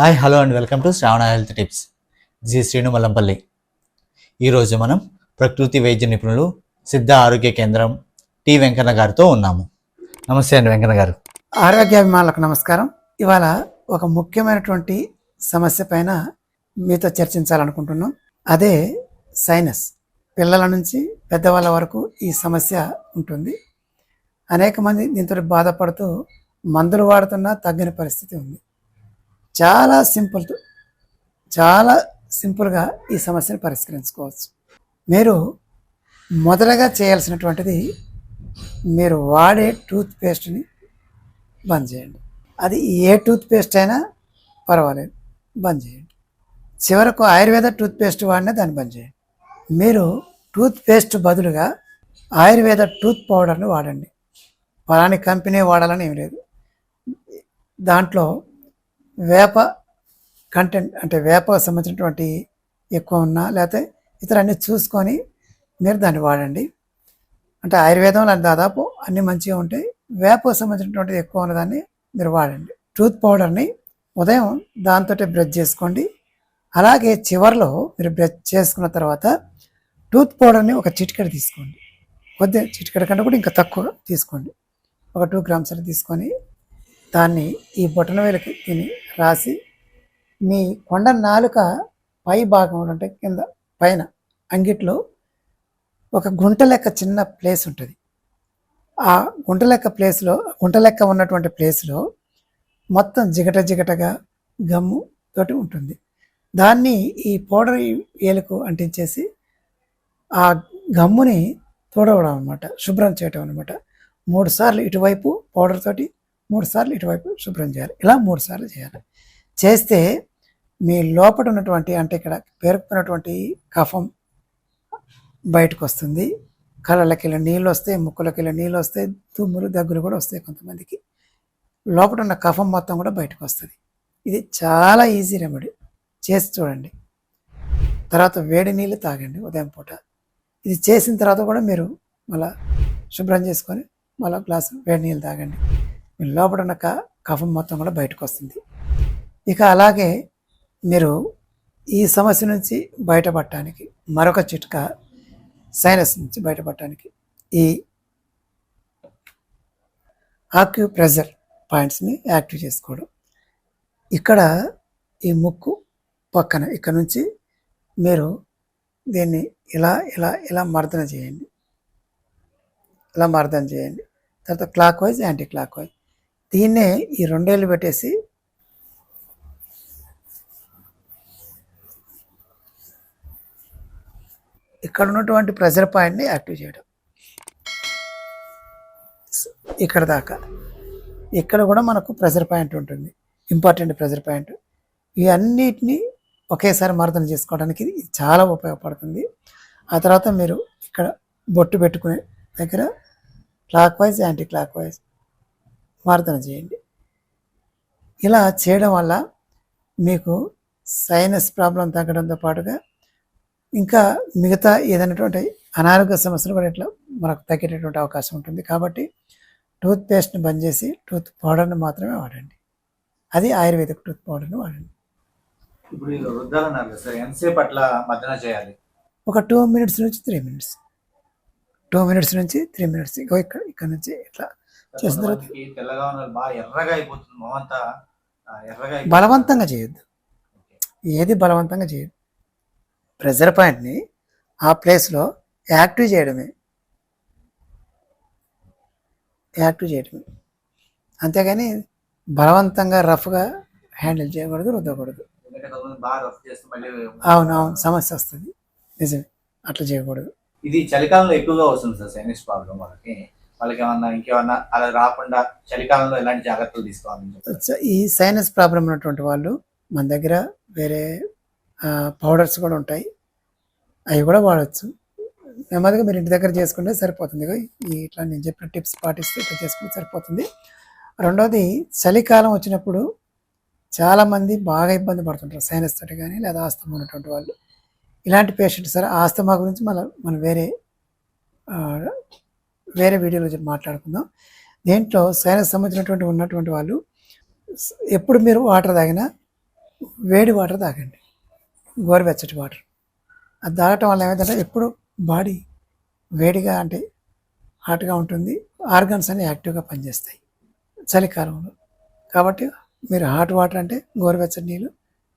Hi hello and welcome to Shravana health tips. G Srinu Mallampalli. ఈరోజు మనం ప్రకృతి వైద్య నిపుణులు సిద్ధ ఆరోగ్య కేంద్రం టి వెంకన్న గారితో ఉన్నాము. నమస్తే అండి వెంకన్న గారు. ఆరోగ్యాభిమానులకు నమస్కారం. ఇవాళ ఒక ముఖ్యమైనటువంటి సమస్య పైన మీతో చర్చించాలనుకుంటున్నాం. అదే సైనస్. పిల్లల నుంచి పెద్దవాళ్ళ వరకు ఈ సమస్య ఉంటుంది. అనేక మంది దీంతో బాధపడుతూ మందులు వాడుతున్నా తగ్గని పరిస్థితి ఉంది. చాలా సింపుల్ చాలా సింపుల్గా ఈ సమస్యను పరిష్కరించుకోవచ్చు. మీరు మొదటగా చేయాల్సినటువంటిది మీరు వాడే టూత్పేస్ట్ని బంద్ చేయండి. అది ఏ టూత్పేస్ట్ అయినా పర్వాలేదు బంద్ చేయండి. చివరకు ఆయుర్వేద టూత్పేస్ట్ వాడినా దాన్ని బంద్ చేయండి. మీరు టూత్పేస్ట్ బదులుగా ఆయుర్వేద టూత్ పౌడర్ని వాడండి. పలాని కంపెనీ వాడాలని ఏం లేదు. దాంట్లో వేప కంటెంట్ అంటే వేప సంబంధించినటువంటి ఎక్కువ ఉన్నా లేకపోతే ఇతర అన్ని చూసుకొని మీరు దాన్ని వాడండి. అంటే ఆయుర్వేదంలో దాదాపు అన్నీ మంచిగా ఉంటాయి. వేప సంబంధించినటువంటిది ఎక్కువ ఉన్నదాన్ని మీరు వాడండి. టూత్ పౌడర్ని ఉదయం దాంతో బ్రష్ చేసుకోండి. అలాగే చివర్లో మీరు బ్రష్ చేసుకున్న తర్వాత టూత్ పౌడర్ని ఒక చిటికెడు తీసుకోండి. కొద్దిగా చిటికెడ కంటే కూడా ఇంకా తక్కువ తీసుకోండి. ఒక టూ గ్రామ్స్ అలా తీసుకొని దాన్ని ఈ బొటన వేలకి తిని రాసి మీ కొండ నాలుక పై భాగం అంటే కింద పైన అంగిట్లో ఒక గుంట లెక్క చిన్న ప్లేస్ ఉంటుంది. ఆ గుంట లెక్క ప్లేస్లో గుంట లెక్క ఉన్నటువంటి ప్లేస్లో మొత్తం జిగట జిగటగా గమ్ము తోటి ఉంటుంది. దాన్ని ఈ పౌడర్ ఏలుకు అంటించేసి ఆ గమ్ముని తోడవడం అనమాట శుభ్రం చేయటం అనమాట మూడు సార్లు ఇటువైపు పౌడర్ తోటి మూడు సార్లు ఇటువైపు శుభ్రం చేయాలి. ఇలా మూడు సార్లు చేయాలి. చేస్తే మీ లోపల ఉన్నటువంటి అంటే ఇక్కడ పేరుకున్నటువంటి కఫం బయటకు వస్తుంది కళ్ళకి వెళ్ళి నీళ్ళు వస్తాయి ముక్కులకి వెళ్ళి నీళ్ళు వస్తాయి తుమ్ములు దగ్గులు కూడా వస్తాయి కొంతమందికి. లోపల ఉన్న కఫం మొత్తం కూడా బయటకు వస్తుంది ఇది చాలా ఈజీ రెమెడీ. చేసి చూడండి. తర్వాత వేడి నీళ్ళు తాగండి ఉదయం పూట. ఇది చేసిన తర్వాత కూడా మీరు మళ్ళీ శుభ్రం చేసుకొని మళ్ళీ గ్లాసు వేడి నీళ్ళు తాగండి. లోపల ఉన్న కఫం మొత్తం కూడా బయటకు వస్తుంది ఇక అలాగే మీరు ఈ సమస్య నుంచి బయటపడటానికి మరొక చిట్కా సైనస్ నుంచి బయటపడటానికి ఈ ఆక్యూ ప్రెజర్ పాయింట్స్ని యాక్టివ్ చేసుకోవడం. ఇక్కడ ఈ ముక్కు పక్కన ఇక్కడ నుంచి మీరు దీన్ని ఇలా ఇలా ఇలా మర్దన చేయండి. ఇలా మర్దన చేయండి. తర్వాత clockwise anticlockwise దీన్నే ఈ రెండేళ్ళు పెట్టేసి ఇక్కడ ఉన్నటువంటి ప్రెజర్ పాయింట్ని యాక్టివ్ చేయడం. ఇక్కడ దాకా. ఇక్కడ కూడా మనకు ప్రెజర్ పాయింట్ ఉంటుంది. Important pressure point. ఇవన్నిటిని ఒకేసారి మర్దన చేసుకోవడానికి ఇది చాలా ఉపయోగపడుతుంది. ఆ తర్వాత మీరు ఇక్కడ బొట్టు పెట్టుకునే దగ్గర clockwise anticlockwise మర్దన చేయండి. ఇలా చేయడం వల్ల మీకు సైనస్ ప్రాబ్లం తగ్గడంతో పాటుగా ఇంకా మిగతా ఏదైనటువంటి అనారోగ్య సమస్యలు కూడా ఇట్లా మనకు తగ్గేటటువంటి అవకాశం ఉంటుంది. కాబట్టి టూత్ పేస్ట్ని బంద్ చేసి టూత్ పౌడర్ని మాత్రమే వాడండి. అది ఆయుర్వేదిక్ టూత్ పౌడర్ని వాడండి. ఇప్పుడు వృద్ధాలు అన్నారు కదా సార్ ఎంతసేపు అట్లా మద్దన చేయాలి? ఒక టూ మినిట్స్ నుంచి త్రీ మినిట్స్ టూ మినిట్స్ నుంచి త్రీ మినిట్స్ ఇగో ఇక్కడ ఇక్కడ నుంచి ఇట్లా చేసిన తర్వాత తెల్లగా ఉన్న వాళ్ళు బాగా ఎర్రగా అయిపోతుంది ఎర్రగా. బలవంతంగా చేయొద్దు. ఏది బలవంతంగా చేయదు ప్రెజర్ పాయింట్ని ఆ ప్లేస్లో యాక్టివ్ చేయడమే. యాక్టివ్ చేయడమే. అంతేగాని బలవంతంగా రఫ్గా హ్యాండిల్ చేయకూడదు రుద్దకూడదు. అవును అవును. సమస్య వస్తుంది. నిజమే. అట్లా చేయకూడదు. ఇది చలికాలంలో ఎక్కువగా వస్తుంది సార్ సైనస్ ప్రాబ్లం వాళ్ళకి. వాళ్ళకి ఏమన్నా ఇంకేమన్నా అలా రాకుండా చలికాలంలో ఎలాంటి జాగ్రత్తలు తీసుకోవాలి ఈ సైనస్ ప్రాబ్లం ఉన్నటువంటి వాళ్ళు మన దగ్గర వేరే పౌడర్స్ కూడా ఉంటాయి. అవి కూడా వాడచ్చు. నెమ్మదిగా మీరు ఇంటి దగ్గర చేసుకుంటే సరిపోతుంది. ఇట్లా నేను చెప్పిన టిప్స్ పాటిస్తే ఇట్లా చేసుకుంటే సరిపోతుంది. రెండోది చలికాలం వచ్చినప్పుడు చాలామంది బాగా ఇబ్బంది పడుతుంటారు సైనస్ తోటి కానీ లేదా ఆస్తమా ఉన్నటువంటి వాళ్ళు. ఇలాంటి పేషెంట్స్ సరే ఆస్తమా గురించి మన మనం వేరే వేరే వీడియోలో మాట్లాడుకుందాం. దేంట్లో సైనస్ సంబంధించినటువంటి ఉన్నటువంటి వాళ్ళు ఎప్పుడు మీరు వాటర్ తాగినా వేడి వాటర్ తాగండి. గోరువెచ్చటి వాటర్. అది తాగటం వల్ల ఏమైందంటే ఎప్పుడు బాడీ వేడిగా అంటే హాట్గా ఉంటుంది ఆర్గన్స్ అన్ని యాక్టివ్గా పనిచేస్తాయి చలికాలంలో. కాబట్టి మీరు హాట్ వాటర్ అంటే గోరువెచ్చటి నీళ్ళు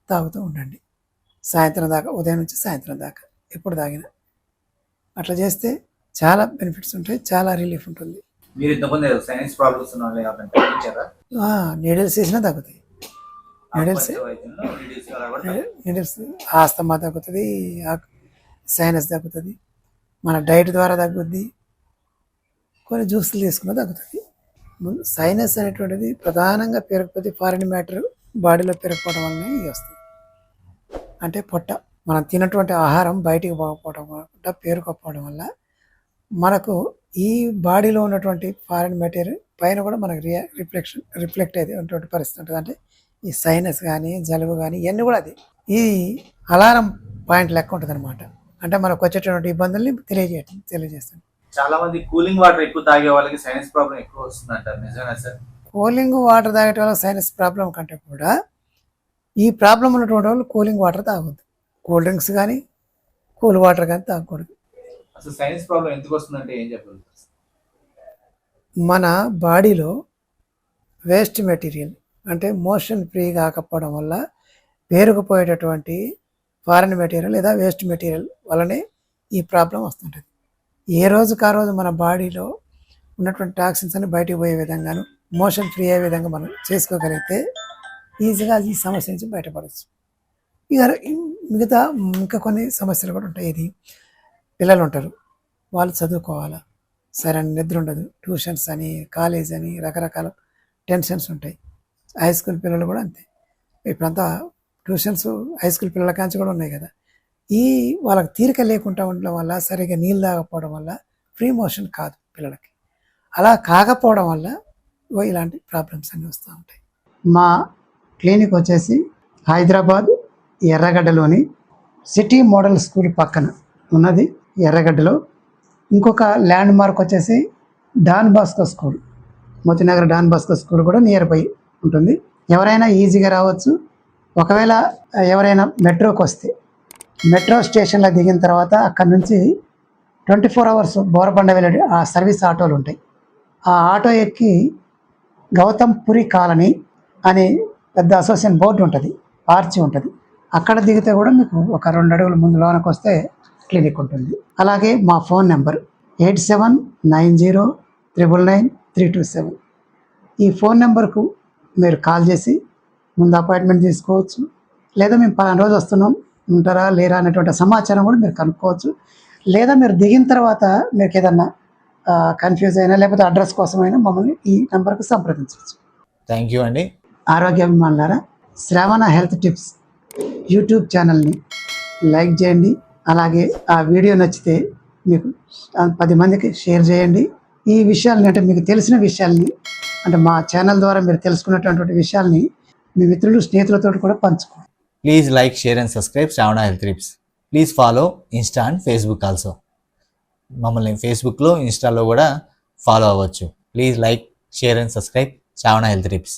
తాగుతూ ఉండండి. సాయంత్రం దాకా ఉదయం నుంచి సాయంత్రం దాకా ఎప్పుడు తాగినా. అట్లా చేస్తే చాలా బెనిఫిట్స్ ఉంటాయి చాలా రిలీఫ్ ఉంటుంది. మీరు ఇంతకుముందు సైన్స్ ప్రాబ్లమ్స్ నీడిల్స్ వేసినా తగ్గుతాయి నీడిల్స్. నీడిల్స్ ఆస్తమా తగ్గుతుంది సైనస్ తగ్గుతుంది మన డైట్ ద్వారా తగ్గుద్ది కొన్ని జ్యూసులు తీసుకున్నా తగ్గుతుంది సైనస్ అనేటువంటిది ప్రధానంగా పెరగకపోతే ఫారిన్ మ్యాటర్ బాడీలో పెరగకపోవడం వల్లనే ఇది వస్తుంది అంటే పొట్ట మనం తిన్నటువంటి ఆహారం బయటికి పోకపోవడం వల్ల పేరుకోకపోవడం వల్ల మనకు ఈ బాడీలో ఉన్నటువంటి ఫారిన్ మెటీరియల్ పైన కూడా మనకు రియా రిఫ్లెక్షన్ రిఫ్లెక్ట్ అయ్యేటువంటి పరిస్థితి ఉంటుంది. అంటే ఈ సైనస్ కానీ జలుబు కానీ ఇవన్నీ కూడా అది. ఈ అలారం పాయింట్ లెక్క ఉంటుంది అనమాట అంటే మనకు వచ్చేటువంటి ఇబ్బందుల్ని తెలియజేయటం తెలియజేస్తుంది. చాలా మంది కూలింగ్ వాటర్ ఎక్కువ తాగే వాళ్ళకి సైనస్ ప్రాబ్లం ఎక్కువ వస్తుంది అంటారు సార్? కూలింగ్ వాటర్ తాగటం వల్ల సైనస్ ప్రాబ్లం కంటే కూడా ఈ ప్రాబ్లం ఉన్నటువంటి వాళ్ళు కూలింగ్ వాటర్ తాగొద్దు. కూల్ డ్రింక్స్ కానీ కూల్ వాటర్ కానీ తాగకూడదు. అసలు సైన్స్ ప్రాబ్లం ఎందుకు వస్తుందంటే ఏం చెప్పగలుగుతారు? మన బాడీలో వేస్ట్ మెటీరియల్ అంటే మోషన్ ఫ్రీ కాకపోవడం వల్ల పేరుకుపోయేటటువంటి ఫారెన్ మెటీరియల్ లేదా వేస్ట్ మెటీరియల్ వల్లనే ఈ ప్రాబ్లం వస్తుంటుంది. ఏ రోజుకు ఆ రోజు మన బాడీలో ఉన్నటువంటి టాక్సిన్స్ అని బయటకు పోయే విధంగాను మోషన్ ఫ్రీ అయ్యే విధంగా మనం చేసుకోగలిగితే ఈజీగా ఈ సమస్య నుంచి బయటపడవచ్చు ఇక మిగతా ఇంకా కొన్ని సమస్యలు కూడా ఉంటాయి. ఇది పిల్లలు ఉంటారు వాళ్ళు చదువుకోవాలా? సరైన నిద్ర ఉండదు. ట్యూషన్స్ అని కాలేజ్ అని రకరకాల టెన్షన్స్ ఉంటాయి. హై స్కూల్ పిల్లలు కూడా అంతే. ఇప్పుడంతా ట్యూషన్స్ హై స్కూల్ పిల్లల కాంచి కూడా ఉన్నాయి కదా. ఈ వాళ్ళకి తీరిక లేకుండా ఉండడం వల్ల సరిగ్గా నీళ్ళు తాగకపోవడం వల్ల ఫ్రీ మోషన్ కాదు పిల్లలకి. అలా కాకపోవడం వల్ల ఇలాంటి ప్రాబ్లమ్స్ అన్నీ వస్తూ ఉంటాయి. మా క్లినిక్ వచ్చేసి హైదరాబాద్ ఎర్రగడ్డలోని సిటీ మోడల్ స్కూల్ పక్కన ఉన్నది. ఎర్రగడ్డలో. ఇంకొక ల్యాండ్ మార్క్ వచ్చేసి Don Bosco school. Motinagar Don Bosco school కూడా నియర్ బై ఉంటుంది. ఎవరైనా ఈజీగా రావచ్చు. ఒకవేళ ఎవరైనా మెట్రోకి వస్తే మెట్రో స్టేషన్లో దిగిన తర్వాత అక్కడ నుంచి ట్వంటీ ఫోర్ అవర్స్ బోరబండ వెళ్ళే ఆ సర్వీస్ ఆటోలు ఉంటాయి. ఆ ఆటో ఎక్కి గౌతమ్ పురి కాలనీ అని పెద్ద అసోసియేషన్ బోర్డు ఉంటుంది. ఆర్చి ఉంటుంది. అక్కడ దిగితే కూడా మీకు ఒక రెండు అడుగుల ముందు లోనకి వస్తే క్లినిక్ ఉంటుంది. అలాగే మా phone number eight seven nine zero triple nine three two seven. ఈ ఫోన్ నెంబర్కు మీరు కాల్ చేసి ముందు అపాయింట్మెంట్ తీసుకోవచ్చు. లేదా మేము పలానా రోజు వస్తున్నాం ఉంటారా లేరా అనేటువంటి సమాచారం కూడా మీరు కనుక్కోవచ్చు. లేదా మీరు దిగిన తర్వాత మీకు ఏదన్నా కన్ఫ్యూజ్ అయినా లేకపోతే అడ్రస్ కోసమైనా మమ్మల్ని ఈ నెంబర్కి సంప్రదించవచ్చు. థ్యాంక్ యూ అండి. ఆరోగ్యాభిమానులారా శ్రవణ హెల్త్ టిప్స్ యూట్యూబ్ ఛానల్ని లైక్ చేయండి. అలాగే ఆ వీడియో నచ్చితే మీకు పది మందికి షేర్ చేయండి. ఈ విషయాలని అంటే మీకు తెలిసిన విషయాల్ని అంటే మా ఛానల్ ద్వారా మీరు తెలుసుకున్నటువంటి విషయాల్ని మీ మిత్రులు స్నేహితులతో కూడా పంచుకోండి. Please like share and subscribe Shravana health tips please follow Insta and Facebook also మమ్మల్ని ఫేస్బుక్లో ఇన్స్టాలో కూడా ఫాలో అవ్వచ్చు. Please like share and subscribe Shravana health tips